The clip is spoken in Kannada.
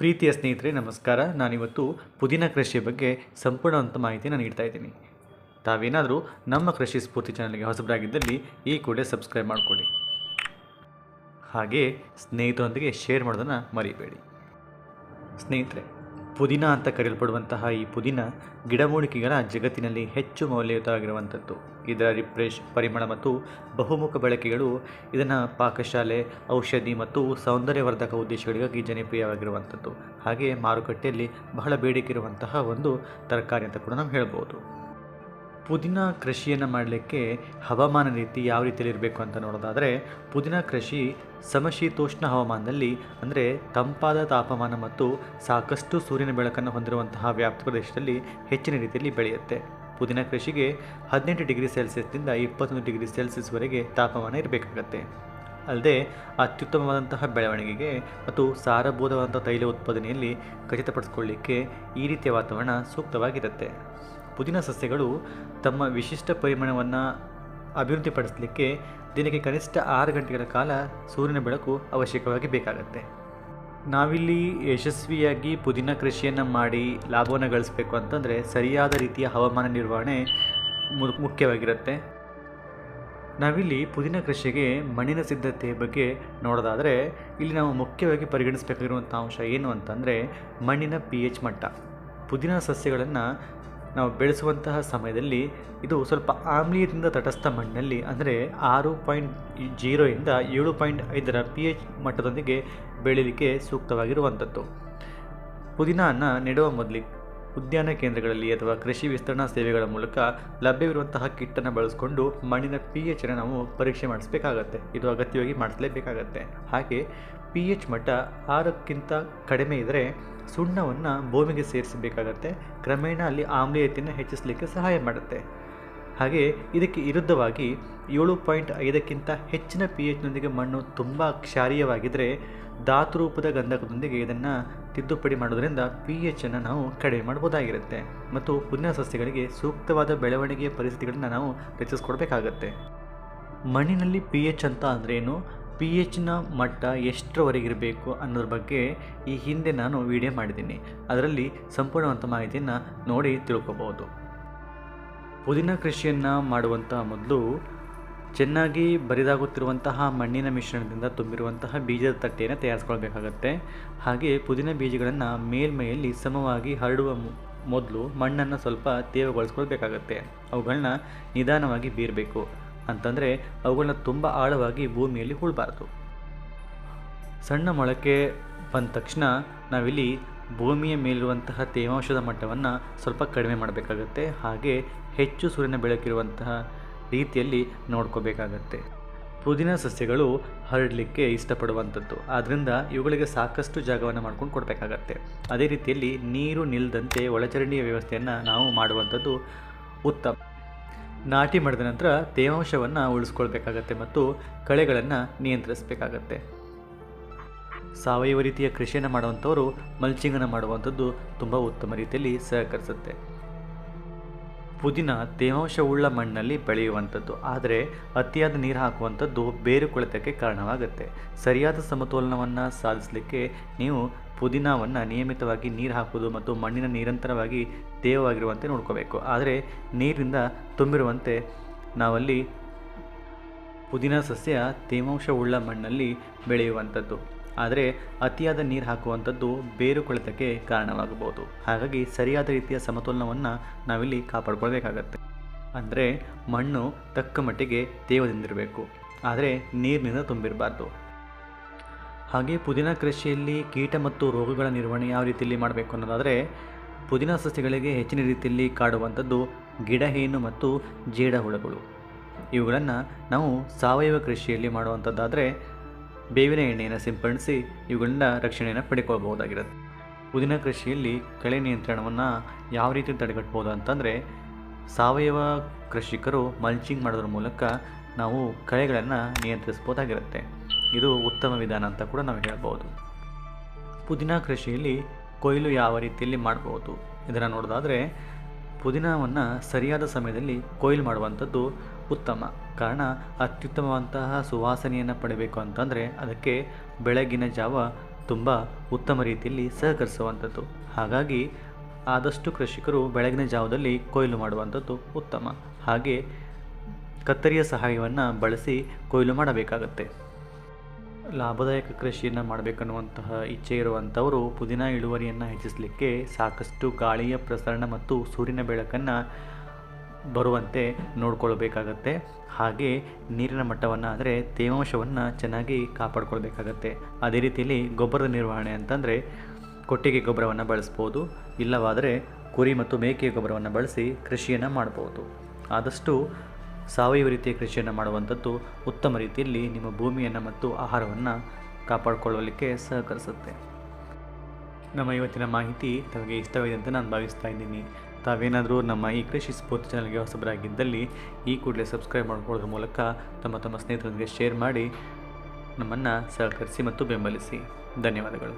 ಪ್ರೀತಿಯ ಸ್ನೇಹಿತರೆ, ನಮಸ್ಕಾರ. ನಾನಿವತ್ತು ಪುದೀನ ಕೃಷಿಯ ಬಗ್ಗೆ ಸಂಪೂರ್ಣವಂತ ಮಾಹಿತಿಯನ್ನು ನೀಡ್ತಾ ಇದ್ದೀನಿ. ತಾವೇನಾದರೂ ನಮ್ಮ ಕೃಷಿ ಸ್ಫೂರ್ತಿ ಚಾನಲ್ಗೆ ಹೊಸಬರಾಗಿದ್ದಲ್ಲಿ ಈ ಕೂಡಲೇ ಸಬ್ಸ್ಕ್ರೈಬ್ ಮಾಡಿಕೊಳ್ಳಿ. ಹಾಗೆ ಸ್ನೇಹಿತರೊಂದಿಗೆ ಶೇರ್ ಮಾಡೋದನ್ನು ಮರಿಬೇಡಿ. ಸ್ನೇಹಿತರೆ ಪುದೀನ ಅಂತ ಕರೆಯಲ್ಪಡುವಂತಹ ಈ ಪುದೀನ ಗಿಡಮೂಲಿಕೆಗಳ ಜಗತ್ತಿನಲ್ಲಿ ಹೆಚ್ಚು ಮೌಲ್ಯಯುತವಾಗಿರುವಂಥದ್ದು. ಇದರ ರಿಫ್ರೆಶ್ ಪರಿಮಳ ಮತ್ತು ಬಹುಮುಖ ಬಳಕೆಗಳು ಇದನ್ನು ಪಾಕಶಾಲೆ, ಔಷಧಿ ಮತ್ತು ಸೌಂದರ್ಯವರ್ಧಕ ಉದ್ದೇಶಗಳಿಗಾಗಿ ಜನಪ್ರಿಯವಾಗಿರುವಂಥದ್ದು. ಹಾಗೆ ಮಾರುಕಟ್ಟೆಯಲ್ಲಿ ಬಹಳ ಬೇಡಿಕೆ ಇರುವಂತಹ ಒಂದು ತರಕಾರಿ ಅಂತ ಕೂಡ ನಾವು ಹೇಳ್ಬೋದು. ಪುದೀನ ಕೃಷಿಯನ್ನು ಮಾಡಲಿಕ್ಕೆ ಹವಾಮಾನ ರೀತಿ ಯಾವ ರೀತಿಯಲ್ಲಿ ಇರಬೇಕು ಅಂತ ನೋಡೋದಾದರೆ, ಪುದೀನ ಕೃಷಿ ಸಮಶೀತೋಷ್ಣ ಹವಾಮಾನದಲ್ಲಿ, ಅಂದರೆ ತಂಪಾದ ತಾಪಮಾನ ಮತ್ತು ಸಾಕಷ್ಟು ಸೂರ್ಯನ ಬೆಳಕನ್ನು ಹೊಂದಿರುವಂತಹ ವ್ಯಾಪ್ತಿ ಪ್ರದೇಶದಲ್ಲಿ ಹೆಚ್ಚಿನ ರೀತಿಯಲ್ಲಿ ಬೆಳೆಯುತ್ತೆ. ಪುದೀನ ಕೃಷಿಗೆ ಹದಿನೆಂಟು ಡಿಗ್ರಿ ಸೆಲ್ಸಿಯಸ್ನಿಂದ ಇಪ್ಪತ್ತೊಂದು ಡಿಗ್ರಿ ಸೆಲ್ಸಿಯಸ್ವರೆಗೆ ತಾಪಮಾನ ಇರಬೇಕಾಗತ್ತೆ. ಅಲ್ಲದೆ, ಅತ್ಯುತ್ತಮವಾದಂತಹ ಬೆಳವಣಿಗೆಗೆ ಮತ್ತು ಸಾರಭೂತವಾದಂಥ ತೈಲ ಉತ್ಪಾದನೆಯಲ್ಲಿ ಖಚಿತಪಡಿಸ್ಕೊಳ್ಳಿಕ್ಕೆ ಈ ರೀತಿಯ ವಾತಾವರಣ ಸೂಕ್ತವಾಗಿರುತ್ತೆ. ಪುದೀನ ಸಸ್ಯಗಳು ತಮ್ಮ ವಿಶಿಷ್ಟ ಪರಿಮಳವನ್ನು ಅಭಿವೃದ್ಧಿಪಡಿಸಲಿಕ್ಕೆ ದಿನಕ್ಕೆ ಕನಿಷ್ಠ ಆರು ಗಂಟೆಗಳ ಕಾಲ ಸೂರ್ಯನ ಬೆಳಕು ಅವಶ್ಯಕವಾಗಿ ಬೇಕಾಗುತ್ತೆ. ನಾವಿಲ್ಲಿ ಯಶಸ್ವಿಯಾಗಿ ಪುದೀನ ಕೃಷಿಯನ್ನು ಮಾಡಿ ಲಾಭವನ್ನು ಗಳಿಸಬೇಕು ಅಂತಂದರೆ ಸರಿಯಾದ ರೀತಿಯ ಹವಾಮಾನ ನಿರ್ವಹಣೆ ಮುಖ್ಯವಾಗಿರುತ್ತೆ. ನಾವಿಲ್ಲಿ ಪುದೀನ ಕೃಷಿಗೆ ಮಣ್ಣಿನ ಸಿದ್ಧತೆ ಬಗ್ಗೆ ನೋಡೋದಾದರೆ ಇಲ್ಲಿ ನಾವು ಮುಖ್ಯವಾಗಿ ಪರಿಗಣಿಸಬೇಕಾಗಿರುವಂಥ ಅಂಶ ಏನು ಅಂತಂದರೆ ಮಣ್ಣಿನ ಪಿ ಎಚ್ ಮಟ್ಟ. ಪುದೀನ ಸಸ್ಯಗಳನ್ನು ನಾವು ಬೆಳೆಸುವಂತಹ ಸಮಯದಲ್ಲಿ ಇದು ಸ್ವಲ್ಪ ಆಮ್ಲೀಯದಿಂದ ತಟಸ್ಥ ಮಣ್ಣಲ್ಲಿ ಅಂದರೆ ಆರು ಪಾಯಿಂಟ್ ಜೀರೋಯಿಂದ ಏಳು ಪಾಯಿಂಟ್ ಐದರ ಪಿ ಎಚ್ ಮಟ್ಟದೊಂದಿಗೆ ಬೆಳೀಲಿಕ್ಕೆ ಸೂಕ್ತವಾಗಿರುವಂಥದ್ದು. ಪುದೀನವನ್ನು ನೆಡುವ ಮೊದಲು ಉದ್ಯಾನ ಕೇಂದ್ರಗಳಲ್ಲಿ ಅಥವಾ ಕೃಷಿ ವಿಸ್ತರಣಾ ಸೇವೆಗಳ ಮೂಲಕ ಲಭ್ಯವಿರುವಂತಹ ಕಿಟ್ಟನ್ನು ಬಳಸಿಕೊಂಡು ಮಣ್ಣಿನ ಪಿ ಎಚನ್ನು ನಾವು ಪರೀಕ್ಷೆ ಮಾಡಿಸಬೇಕಾಗತ್ತೆ. ಇದು ಅಗತ್ಯವಾಗಿ ಮಾಡಿಸಲೇಬೇಕಾಗತ್ತೆ. ಹಾಗೆ ಪಿ ಎಚ್ ಮಟ್ಟ ಆರಕ್ಕಿಂತ ಕಡಿಮೆ ಇದ್ದರೆ ಸುಣ್ಣವನ್ನು ಭೂಮಿಗೆ ಸೇರಿಸಬೇಕಾಗತ್ತೆ. ಕ್ರಮೇಣ ಅಲ್ಲಿ ಆಮ್ಲೀಯತೆಯನ್ನು ಹೆಚ್ಚಿಸಲಿಕ್ಕೆ ಸಹಾಯ ಮಾಡುತ್ತೆ. ಹಾಗೆ ಇದಕ್ಕೆ ವಿರುದ್ಧವಾಗಿ ಏಳು ಪಾಯಿಂಟ್ ಐದಕ್ಕಿಂತ ಹೆಚ್ಚಿನ ಪಿ ಎಚ್ನೊಂದಿಗೆ ಮಣ್ಣು ತುಂಬ ಕ್ಷಾರೀಯವಾಗಿದ್ದರೆ ಧಾತು ರೂಪದ ಗಂಧಕದೊಂದಿಗೆ ಇದನ್ನು ತಿದ್ದುಪಡಿ ಮಾಡೋದರಿಂದ ಪಿ ಎಚ್ಚನ್ನು ನಾವು ಕಡಿಮೆ ಮಾಡ್ಬೋದಾಗಿರುತ್ತೆ ಮತ್ತು ಪುದೀನ ಸಸ್ಯಗಳಿಗೆ ಸೂಕ್ತವಾದ ಬೆಳವಣಿಗೆಯ ಪರಿಸ್ಥಿತಿಗಳನ್ನು ನಾವು ರಚಿಸ್ಕೊಡ್ಬೇಕಾಗತ್ತೆ. ಮಣ್ಣಿನಲ್ಲಿ ಪಿ ಎಚ್ ಅಂತ ಅಂದ್ರೇನು ಪಿ ಎಚ್ನ ಮಟ್ಟ ಎಷ್ಟರವರೆಗಿರಬೇಕು ಅನ್ನೋದ್ರ ಬಗ್ಗೆ ಈ ಹಿಂದೆ ನಾನು ವಿಡಿಯೋ ಮಾಡಿದ್ದೀನಿ. ಅದರಲ್ಲಿ ಸಂಪೂರ್ಣವಂತ ಮಾಹಿತಿಯನ್ನು ನೋಡಿ ತಿಳ್ಕೊಬೋದು. ಪುದೀನ ಕೃಷಿಯನ್ನು ಮಾಡುವಂಥ ಮೊದಲು ಚೆನ್ನಾಗಿ ಬರಿದಾಗುತ್ತಿರುವಂತಹ ಮಣ್ಣಿನ ಮಿಶ್ರಣದಿಂದ ತುಂಬಿರುವಂತಹ ಬೀಜದ ತಟ್ಟೆಯನ್ನು ತಯಾರಿಸ್ಕೊಳ್ಬೇಕಾಗತ್ತೆ. ಹಾಗೆ ಪುದೀನ ಬೀಜಗಳನ್ನು ಮೇಲ್ಮೈಯಲ್ಲಿ ಸಮವಾಗಿ ಹರಡುವ ಮೊದಲು ಮಣ್ಣನ್ನು ಸ್ವಲ್ಪ ತೇವಗೊಳಿಸ್ಕೊಳ್ಬೇಕಾಗತ್ತೆ. ಅವುಗಳನ್ನ ನಿಧಾನವಾಗಿ ಬೀರಬೇಕು. ಅಂತಂದರೆ ಅವುಗಳನ್ನ ತುಂಬ ಆಳವಾಗಿ ಭೂಮಿಯಲ್ಲಿ ಹೂಳಬಾರ್ದು. ಸಣ್ಣ ಮೊಳಕೆ ಬಂದ ತಕ್ಷಣ ನಾವಿಲ್ಲಿ ಭೂಮಿಯ ಮೇಲಿರುವಂತಹ ತೇವಾಂಶದ ಮಟ್ಟವನ್ನು ಸ್ವಲ್ಪ ಕಡಿಮೆ ಮಾಡಬೇಕಾಗತ್ತೆ. ಹಾಗೆ ಹೆಚ್ಚು ಸೂರ್ಯನ ಬೆಳಕಿರುವಂತಹ ರೀತಿಯಲ್ಲಿ ನೋಡ್ಕೋಬೇಕಾಗತ್ತೆ. ಪುದೀನ ಸಸ್ಯಗಳು ಹರಡಲಿಕ್ಕೆ ಇಷ್ಟಪಡುವಂಥದ್ದು. ಆದ್ದರಿಂದ ಇವುಗಳಿಗೆ ಸಾಕಷ್ಟು ಜಾಗವನ್ನು ಮಾಡ್ಕೊಂಡು ಕೊಡಬೇಕಾಗತ್ತೆ. ಅದೇ ರೀತಿಯಲ್ಲಿ ನೀರು ನಿಲ್ಲದಂತೆ ಒಳಚರಂಡಿಯ ವ್ಯವಸ್ಥೆಯನ್ನು ನಾವು ಮಾಡುವಂಥದ್ದು ಉತ್ತಮ. ನಾಟಿ ಮಾಡಿದ ನಂತರ ತೇವಾಂಶವನ್ನು ಉಳಿಸ್ಕೊಳ್ಬೇಕಾಗತ್ತೆ ಮತ್ತು ಕಳೆಗಳನ್ನು ನಿಯಂತ್ರಿಸಬೇಕಾಗತ್ತೆ. ಸಾವಯವ ರೀತಿಯ ಕೃಷಿಯನ್ನು ಮಾಡುವಂಥವರು ಮಲ್ಚಿಂಗನ್ನು ಮಾಡುವಂಥದ್ದು ತುಂಬ ಉತ್ತಮ ರೀತಿಯಲ್ಲಿ ಸಹಕರಿಸುತ್ತೆ. ಪುದೀನ ತೇವಾಂಶವುಳ್ಳ ಮಣ್ಣಲ್ಲಿ ಬೆಳೆಯುವಂಥದ್ದು. ಆದರೆ ಅತಿಯಾದ ನೀರು ಹಾಕುವಂಥದ್ದು ಬೇರು ಕೊಳೆತಕ್ಕೆ ಕಾರಣವಾಗುತ್ತೆ. ಸರಿಯಾದ ಸಮತೋಲನವನ್ನು ಸಾಧಿಸಲಿಕ್ಕೆ ನೀವು ಪುದೀನವನ್ನು ನಿಯಮಿತವಾಗಿ ನೀರು ಹಾಕುವುದು ಮತ್ತು ಮಣ್ಣಿನ ನಿರಂತರವಾಗಿ ತೇವವಾಗಿರುವಂತೆ ನೋಡ್ಕೋಬೇಕು. ಆದರೆ ನೀರಿಂದ ತುಂಬಿರುವಂತೆ ನಾವಲ್ಲಿ ಪುದೀನ ಸಸ್ಯ ತೇವಾಂಶವುಳ್ಳ ಮಣ್ಣಲ್ಲಿ ಬೆಳೆಯುವಂಥದ್ದು. ಆದರೆ ಅತಿಯಾದ ನೀರು ಹಾಕುವಂಥದ್ದು ಬೇರು ಕೊಳೆತಕ್ಕೆ ಕಾರಣವಾಗಬಹುದು. ಹಾಗಾಗಿ ಸರಿಯಾದ ರೀತಿಯ ಸಮತೋಲನವನ್ನು ನಾವಿಲ್ಲಿ ಕಾಪಾಡ್ಕೊಳ್ಬೇಕಾಗತ್ತೆ. ಅಂದರೆ ಮಣ್ಣು ತಕ್ಕ ಮಟ್ಟಿಗೆ ತೇವದಿಂದಿರಬೇಕು. ಆದರೆ ನೀರಿನಿಂದ ತುಂಬಿರಬಾರ್ದು. ಹಾಗೆ ಪುದೀನ ಕೃಷಿಯಲ್ಲಿ ಕೀಟ ಮತ್ತು ರೋಗಗಳ ನಿರ್ವಹಣೆ ಯಾವ ರೀತಿಯಲ್ಲಿ ಮಾಡಬೇಕು ಅನ್ನೋದಾದರೆ, ಪುದೀನ ಸಸ್ಯಗಳಿಗೆ ಹೆಚ್ಚಿನ ರೀತಿಯಲ್ಲಿ ಕಾಡುವಂಥದ್ದು ಗಿಡಹೇನು ಮತ್ತು ಜೇಡ ಹುಳಗಳು. ಇವುಗಳನ್ನು ನಾವು ಸಾವಯವ ಕೃಷಿಯಲ್ಲಿ ಮಾಡುವಂಥದ್ದಾದರೆ ಬೇವಿನ ಎಣ್ಣೆಯನ್ನು ಸಿಂಪಡಿಸಿ ಇವುಗಳಿಂದ ರಕ್ಷಣೆಯನ್ನು ಪಡೆದುಕೊಳ್ಬಹುದಾಗಿರುತ್ತೆ ಪುದೀನ ಕೃಷಿಯಲ್ಲಿ ಕಳೆ ನಿಯಂತ್ರಣವನ್ನು ಯಾವ ರೀತಿ ತಡೆಗಟ್ಬೋದು ಅಂತಂದರೆ, ಸಾವಯವ ಕೃಷಿಕರು ಮಲ್ಚಿಂಗ್ ಮಾಡೋದ್ರ ಮೂಲಕ ನಾವು ಕಳೆಗಳನ್ನು ನಿಯಂತ್ರಿಸ್ಬೋದಾಗಿರುತ್ತೆ ಇದು ಉತ್ತಮ ವಿಧಾನ ಅಂತ ಕೂಡ ನಾವು ಹೇಳ್ಬೋದು ಪುದೀನ ಕೃಷಿಯಲ್ಲಿ ಕೊಯ್ಲು ಯಾವ ರೀತಿಯಲ್ಲಿ ಮಾಡ್ಬೋದು ಇದನ್ನು ನೋಡೋದಾದರೆ, ಪುದೀನವನ್ನು ಸರಿಯಾದ ಸಮಯದಲ್ಲಿ ಕೊಯ್ಲು ಮಾಡುವಂಥದ್ದು ಉತ್ತಮ. ಕಾರಣ, ಅತ್ಯುತ್ತಮವಂತಹ ಸುವಾಸನೆಯನ್ನು ಪಡಿಬೇಕು ಅಂತಂದರೆ ಅದಕ್ಕೆ ಬೆಳಗಿನ ಜಾವ ತುಂಬ ಉತ್ತಮ ರೀತಿಯಲ್ಲಿ ಸಹಕರಿಸುವಂಥದ್ದು. ಹಾಗಾಗಿ ಆದಷ್ಟು ಕೃಷಿಕರು ಬೆಳಗಿನ ಜಾವದಲ್ಲಿ ಕೊಯ್ಲು ಮಾಡುವಂಥದ್ದು ಉತ್ತಮ. ಹಾಗೆ ಕತ್ತರಿಯ ಸಹಾಯವನ್ನು ಬಳಸಿ ಕೊಯ್ಲು ಮಾಡಬೇಕಾಗತ್ತೆ. ಲಾಭದಾಯಕ ಕೃಷಿಯನ್ನು ಮಾಡಬೇಕನ್ನುವಂತಹ ಇಚ್ಛೆ ಇರುವಂಥವರು ಪುದೀನ ಇಳುವರಿಯನ್ನು ಹೆಚ್ಚಿಸಲಿಕ್ಕೆ ಸಾಕಷ್ಟು ಗಾಳಿಯ ಪ್ರಸರಣ ಮತ್ತು ಸೂರ್ಯನ ಬೆಳಕನ್ನು ಬರುವಂತೆ ನೋಡ್ಕೊಳ್ಬೇಕಾಗತ್ತೆ. ಹಾಗೆ ನೀರಿನ ಮಟ್ಟವನ್ನು ಅಂದರೆ ತೇವಾಂಶವನ್ನು ಚೆನ್ನಾಗಿ ಕಾಪಾಡ್ಕೊಳ್ಬೇಕಾಗತ್ತೆ. ಅದೇ ರೀತಿಯಲ್ಲಿ ಗೊಬ್ಬರದ ನಿರ್ವಹಣೆ ಅಂತಂದರೆ ಕೊಟ್ಟಿಗೆ ಗೊಬ್ಬರವನ್ನು ಬಳಸ್ಬೋದು, ಇಲ್ಲವಾದರೆ ಕುರಿ ಮತ್ತು ಮೇಕೆಯ ಗೊಬ್ಬರವನ್ನು ಬಳಸಿ ಕೃಷಿಯನ್ನು ಮಾಡ್ಬೋದು. ಆದಷ್ಟು ಸಾವಯವ ರೀತಿಯ ಕೃಷಿಯನ್ನು ಮಾಡುವಂಥದ್ದು ಉತ್ತಮ ರೀತಿಯಲ್ಲಿ ನಿಮ್ಮ ಭೂಮಿಯನ್ನು ಮತ್ತು ಆಹಾರವನ್ನು ಕಾಪಾಡಿಕೊಳ್ಳಲಿಕ್ಕೆ ಸಹಕರಿಸುತ್ತೆ. ನಮ್ಮ ಇವತ್ತಿನ ಮಾಹಿತಿ ತಮಗೆ ಇಷ್ಟವಾಗಿದೆ ಅಂತ ನಾನು ಭಾವಿಸ್ತಾ ಇದ್ದೀನಿ. ತಾವೇನಾದರೂ ನಮ್ಮ ಈ ಕೃಷಿ ಸ್ಫೂರ್ತಿ ಚಾನಲ್ಗೆ ಹೊಸಬರಾಗಿದ್ದಲ್ಲಿ, ಈ ಕೂಡಲೇ ಸಬ್ಸ್ಕ್ರೈಬ್ ಮಾಡಿಕೊಳ್ಳೋದ್ರ ಮೂಲಕ ತಮ್ಮ ತಮ್ಮ ಸ್ನೇಹಿತರೊಂದಿಗೆ ಶೇರ್ ಮಾಡಿ ನಮ್ಮನ್ನು ಸಹಕರಿಸಿ ಮತ್ತು ಬೆಂಬಲಿಸಿ. ಧನ್ಯವಾದಗಳು.